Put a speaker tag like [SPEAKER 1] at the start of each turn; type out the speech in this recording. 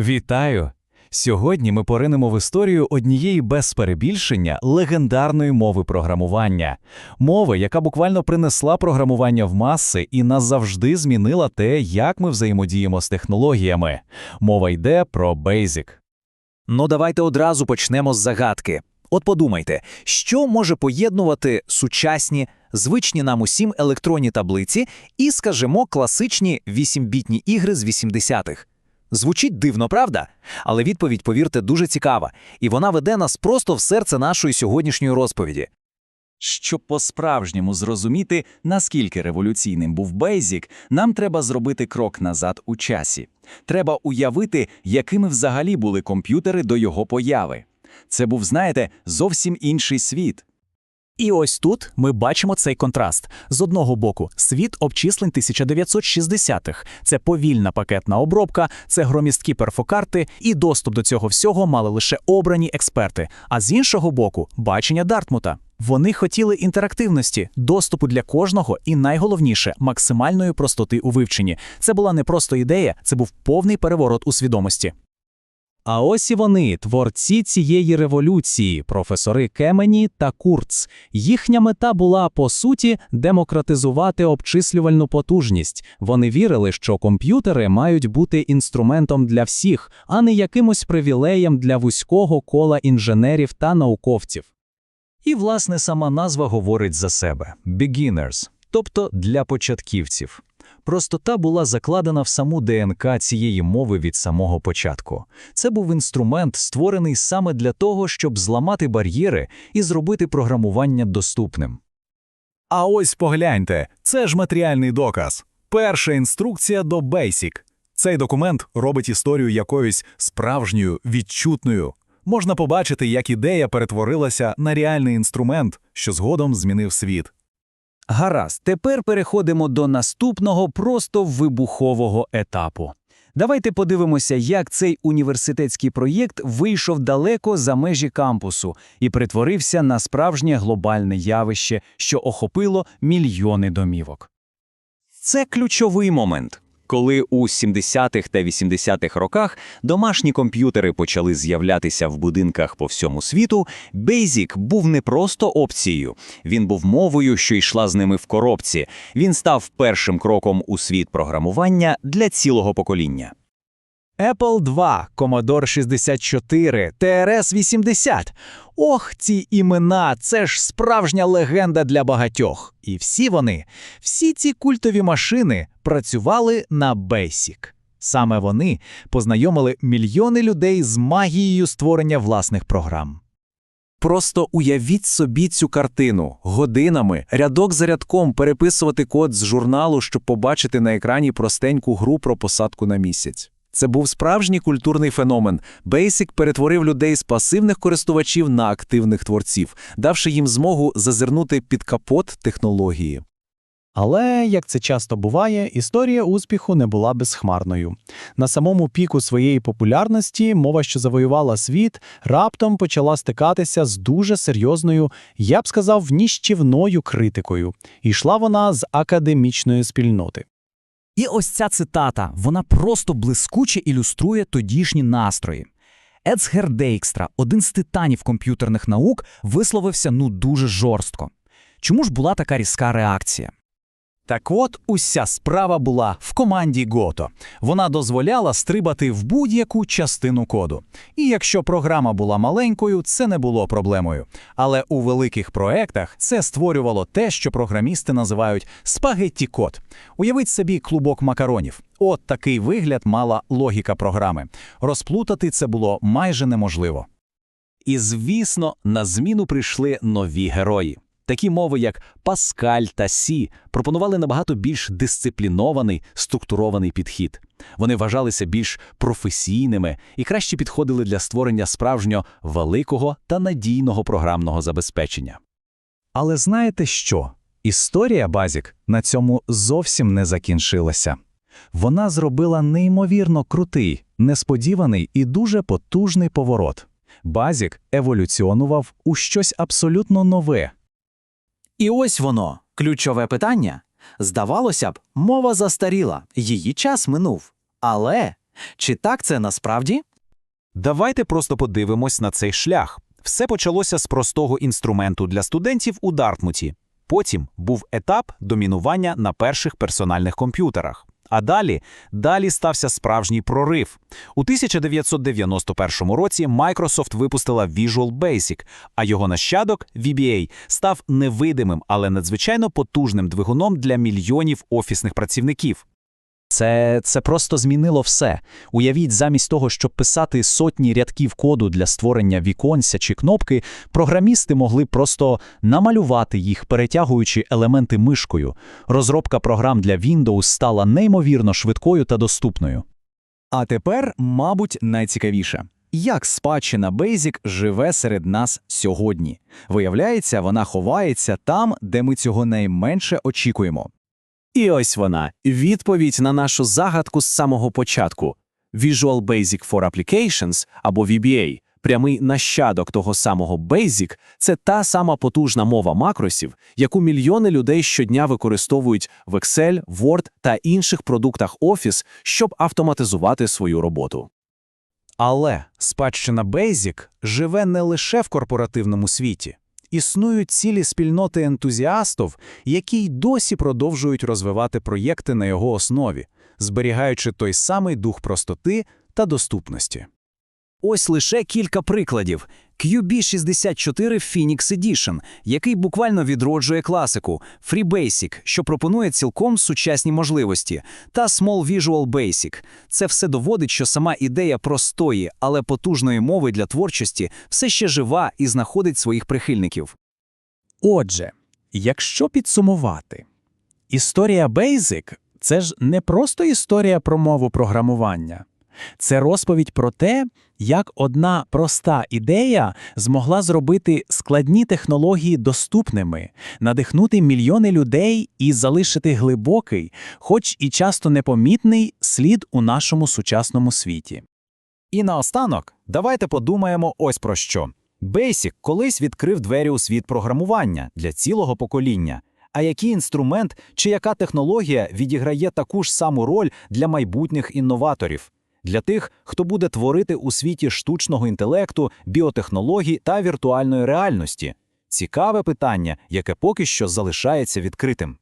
[SPEAKER 1] Вітаю! Сьогодні ми поринемо в історію однієї без перебільшення легендарної мови програмування. Мови, яка буквально принесла програмування в маси і назавжди змінила те, як ми взаємодіємо з технологіями. Мова йде про Basic.
[SPEAKER 2] Ну, давайте одразу почнемо з загадки. От подумайте, що може поєднувати сучасні, звичні нам усім електронні таблиці і, скажімо, класичні 8-бітні ігри з 80-х? Звучить дивно, правда? Але відповідь, повірте, дуже цікава, і вона веде нас просто в серце нашої сьогоднішньої розповіді.
[SPEAKER 3] Щоб по-справжньому зрозуміти, наскільки революційним був Basic, нам треба зробити крок назад у часі. Треба уявити, якими взагалі були комп'ютери до його появи. Це був, знаєте, зовсім інший світ.
[SPEAKER 4] І ось тут ми бачимо цей контраст. З одного боку, світ обчислень 1960-х. Це повільна пакетна обробка, це громісткі перфокарти, і доступ до цього всього мали лише обрані експерти. А з іншого боку, бачення Дартмута. Вони хотіли інтерактивності, доступу для кожного і найголовніше максимальної простоти у вивченні. Це була не просто ідея, це був повний переворот у свідомості.
[SPEAKER 1] А ось і вони, творці цієї революції, професори Кемені та Курц. Їхня мета була, по суті, демократизувати обчислювальну потужність. Вони вірили, що комп'ютери мають бути інструментом для всіх, а не якимось привілеєм для вузького кола інженерів та науковців. І, власне, сама назва говорить за себе – «beginners», тобто для початківців. Простота була закладена в саму ДНК цієї мови від самого початку. Це був інструмент, створений саме для того, щоб зламати бар'єри і зробити програмування доступним.
[SPEAKER 5] А ось погляньте, це ж матеріальний доказ. Перша інструкція до Basic. Цей документ робить історію якоюсь справжньою, відчутною. Можна побачити, як ідея перетворилася на реальний інструмент, що згодом змінив світ.
[SPEAKER 2] Гаразд, тепер переходимо до наступного просто вибухового етапу. Давайте подивимося, як цей університетський проєкт вийшов далеко за межі кампусу і притворився на справжнє глобальне явище, що охопило мільйони домівок. Це ключовий момент. Коли у 70-х та 80-х роках домашні комп'ютери почали з'являтися в будинках по всьому світу, Basic був не просто опцією, він був мовою, що йшла з ними в коробці. Він став першим кроком у світ програмування для цілого покоління.
[SPEAKER 4] Apple II, Commodore 64, TRS-80. Ох, ці імена, це ж справжня легенда для багатьох. І всі вони, всі ці культові машини працювали на Basic. Саме вони познайомили мільйони людей з магією створення власних програм.
[SPEAKER 2] Просто уявіть собі цю картину годинами, рядок за рядком переписувати код з журналу, щоб побачити на екрані простеньку гру про посадку на місяць. Це був справжній культурний феномен. Basic перетворив людей з пасивних користувачів на активних творців, давши їм змогу зазирнути під капот технології.
[SPEAKER 4] Але, як це часто буває, історія успіху не була безхмарною. На самому піку своєї популярності мова, що завоювала світ, раптом почала стикатися з дуже серйозною, я б сказав, ніщівною критикою. І йшла вона з академічної спільноти.
[SPEAKER 6] І ось ця цитата, вона просто блискуче ілюструє тодішні настрої. Ецгер Дейкстра, один з титанів комп'ютерних наук, висловився ну дуже жорстко. Чому ж була така різка реакція?
[SPEAKER 4] Так от, уся справа була в команді Гото. Вона дозволяла стрибати в будь-яку частину коду. І якщо програма була маленькою, це не було проблемою. Але у великих проектах це створювало те, що програмісти називають спагетті-код. Уявіть собі клубок макаронів. От такий вигляд мала логіка програми. Розплутати це було майже неможливо.
[SPEAKER 1] І, звісно, на зміну прийшли нові герої. Такі мови, як Паскаль та Сі, пропонували набагато більш дисциплінований, структурований підхід. Вони вважалися більш професійними і краще підходили для створення справжнього великого та надійного програмного забезпечення. Але знаєте що? Історія Базік на цьому зовсім не закінчилася. Вона зробила неймовірно крутий, несподіваний і дуже потужний поворот. Базік еволюціонував у щось абсолютно нове.
[SPEAKER 2] І ось воно, ключове питання. Здавалося б, мова застаріла, її час минув. Але
[SPEAKER 6] Чи так це насправді?
[SPEAKER 4] Давайте просто подивимось на цей шлях. Все почалося з простого інструменту для студентів у Дартмуті. Потім був етап домінування на перших персональних комп'ютерах. А далі, далі стався справжній прорив. У 1991 році Microsoft випустила Visual Basic, а його нащадок VBA став невидимим, але надзвичайно потужним двигуном для мільйонів офісних працівників.
[SPEAKER 1] Це, це просто змінило все. Уявіть, замість того, щоб писати сотні рядків коду для створення віконця чи кнопки, програмісти могли просто намалювати їх, перетягуючи елементи мишкою. Розробка програм для Windows стала неймовірно швидкою та доступною.
[SPEAKER 6] А тепер, мабуть, найцікавіше. Як спадщина Basic живе серед нас сьогодні? Виявляється, вона ховається там, де ми цього найменше очікуємо.
[SPEAKER 7] І ось вона, відповідь на нашу загадку з самого початку. Visual Basic for Applications або VBA, прямий нащадок того самого Basic, це та сама потужна мова макросів, яку мільйони людей щодня використовують в Excel, Word та інших продуктах Office, щоб автоматизувати свою роботу.
[SPEAKER 4] Але спадщина Basic живе не лише в корпоративному світі. Існують цілі спільноти ентузіастів, які й досі продовжують розвивати проєкти на його основі, зберігаючи той самий дух простоти та доступності.
[SPEAKER 6] Ось лише кілька прикладів. QB64 Phoenix Edition, який буквально відроджує класику, FreeBasic, що пропонує цілком сучасні можливості, та Small Visual Basic. Це все доводить, що сама ідея простої, але потужної мови для творчості все ще жива і знаходить своїх прихильників.
[SPEAKER 1] Отже, якщо підсумувати, історія Basic – це ж не просто історія про мову програмування. Це розповідь про те, як одна проста ідея змогла зробити складні технології доступними, надихнути мільйони людей і залишити глибокий, хоч і часто непомітний, слід у нашому сучасному світі.
[SPEAKER 2] І наостанок, давайте подумаємо ось про що. Basic колись відкрив двері у світ програмування для цілого покоління. А який інструмент чи яка технологія відіграє таку ж саму роль для майбутніх інноваторів? Для тих, хто буде творити у світі штучного інтелекту, біотехнологій та віртуальної реальності? Цікаве питання, яке поки що залишається відкритим.